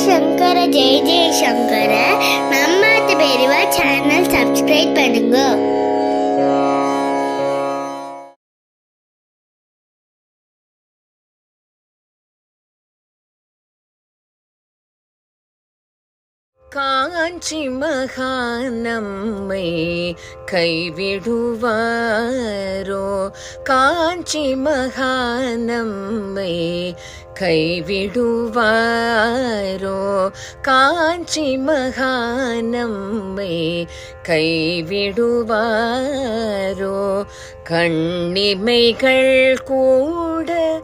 சங்கர ஜெய ஜெய சங்கர நம்ம பெரியவா channel subscribe பண்ணுங்க காஞ்சி மகானம்மை கைவிடுவாரோ? காஞ்சி மகானம்மை கைவிடுவாரோ? காஞ்சி மகானம்மை கைவிடுவாரோ? கண்ணிமைகள் கூட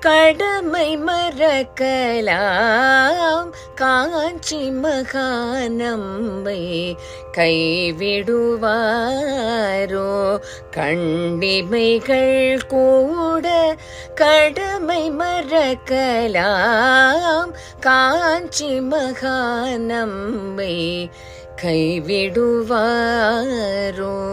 கடமை மறக்கலாம். காஞ்சி மகானம்பை கைவிடுவாரோ? கண்டிமைகள் கூட கடமை மறக்கலாம். காஞ்சி மகானம்பை கைவிடுவாரோ?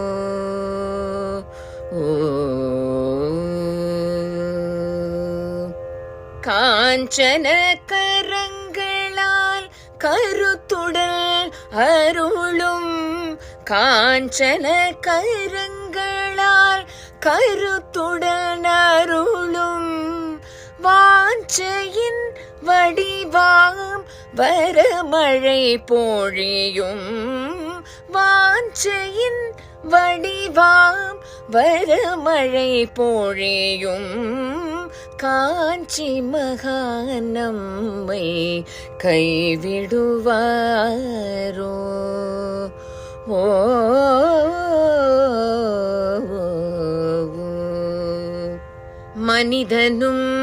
காஞ்சன கரங்களால் கருத்துடல் அருளும் காஞ்சன கரங்களால் கருத்துடன் அருளும் வாஞ்சையின் வடிவாம் வரமழை பொழியும் வாஞ்சையின் வடிவாம் வரமழை பொழியும் காஞ்சி மகானம்மை கைவிடுவாரோ. ஓ. மனிதனும்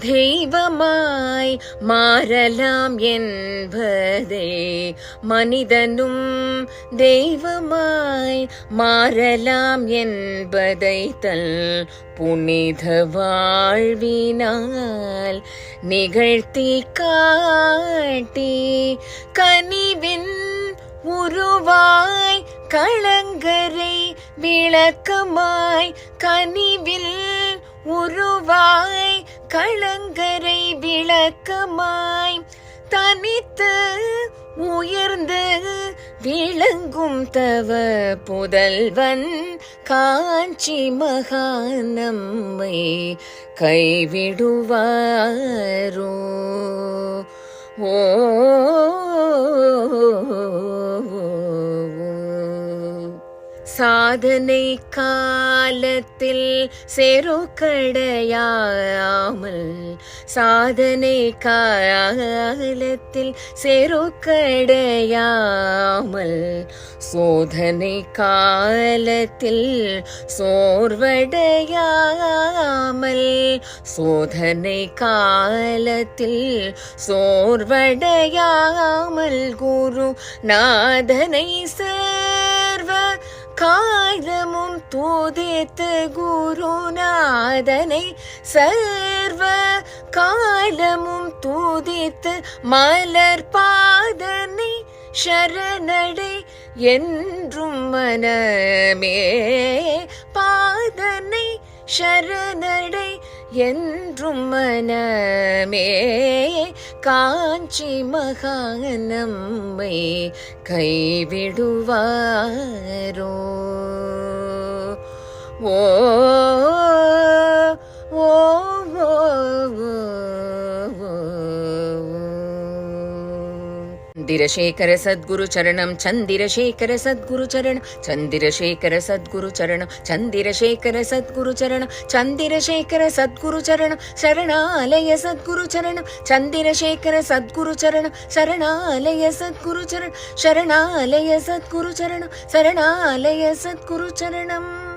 தெய்வமாய் மாறலாம் என்பதே. மனிதனும் தெய்வமாய் மாறலாம் என்பதை தல் புனித வாழ்வினால் நிகழ்த்தி காட்டி கனிவின் உருவாய் களங்கரை விளக்கமாய் கனிவில் உருவாய் கலங்கரை விளக்கமாய் தனித்து உயர்ந்து விளங்கும் தவ புதல்வன் காஞ்சி மகானம்மை கைவிடுவாரோ? ஓ சாதனை காலத்தில் செருக்கடையாமல் சாதனை காலத்தில் செருக்கடையாமல் சோதனை காலத்தில் சோர்வடையாமல் சோதனை காலத்தில் சோர்வடையாமல் குரு நாதனை சேர்வ காலமும் தூதித்து குருநாதனை சர்வ காலமும் தூதித்து மலர் பாதனை சரணடை என்றும் மனமே. பாதனை சரணடை என்றும் மனமே. காஞ்சி மகானம்மை கைவிடுவாரோ. ஓ சந்திரசேகர சத்குரு சரணம் சந்திரசேகர சத்குரு சரணம் சந்திரசேகர சத்குரு சரணம் சந்திரசேகர சத்குரு சரணம் சந்திரசேகர சத்குரு சரணம் சரணாலய சத்குரு சரணம் சந்திரசேகர சத்குரு சரணம் சரணாலய சத்குரு சரணம் சரணாலய சத்குரு சரணம் சரணாலய சத்குரு சரணம்.